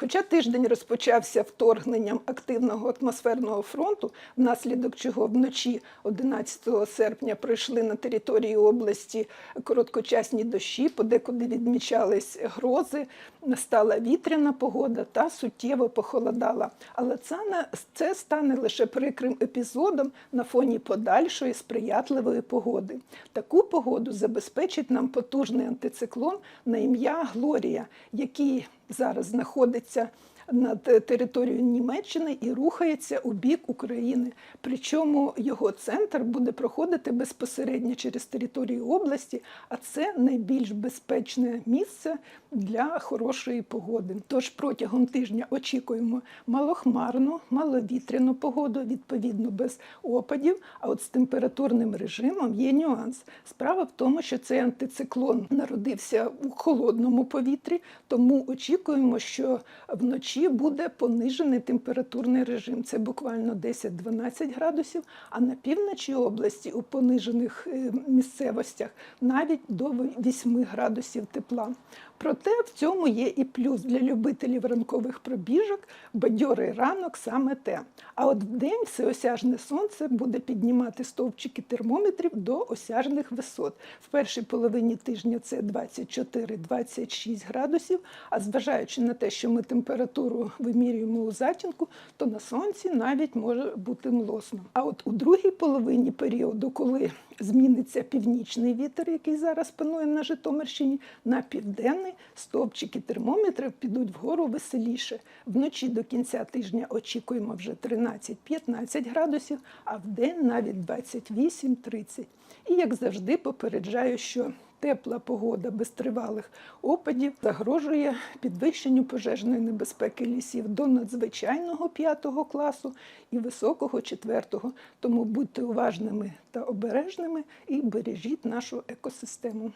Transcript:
Хоча тиждень розпочався вторгненням активного атмосферного фронту, внаслідок чого вночі 11 серпня пройшли на території області короткочасні дощі, подекуди відмічались грози, настала вітряна погода та суттєво похолодала. Але це, це стане лише прикрим епізодом на фоні подальшої сприятливої погоди. Таку погоду забезпечить нам потужний антициклон на ім'я Глорія, який зараз знаходиться над територією Німеччини і рухається у бік України. Причому його центр буде проходити безпосередньо через територію області, а це найбільш безпечне місце для хорошої погоди. Тож протягом тижня очікуємо малохмарну, маловітряну погоду, відповідно без опадів. А от з температурним режимом є нюанс. Справа в тому, що цей антициклон народився у холодному повітрі, тому очікуємо, що вночі буде понижений температурний режим. Це буквально 10-12 градусів, а на півночі області у понижених е, місцевостях навіть до 8 градусів тепла. Проте в цьому є і плюс для любителів ранкових пробіжок, бадьорий ранок саме те. А от вдень всеосяжне сонце буде піднімати стовпчики термометрів до осяжних висот. В першій половині тижня це 24-26 градусів. А зважаючи на те, що ми температуру вимірюємо у затінку, то на сонці навіть може бути млосно. А от у другій половині періоду, коли зміниться північний вітер, який зараз панує на Житомирщині, на південний стовпчики термометрів підуть вгору веселіше. Вночі до кінця тижня очікуємо вже 13-15 градусів, а вдень навіть 28-30. І як завжди, попереджаю, що тепла погода без тривалих опадів загрожує підвищенню пожежної небезпеки лісів до надзвичайного 5 класу і високого 4. Тому будьте уважними та обережними і бережіть нашу екосистему.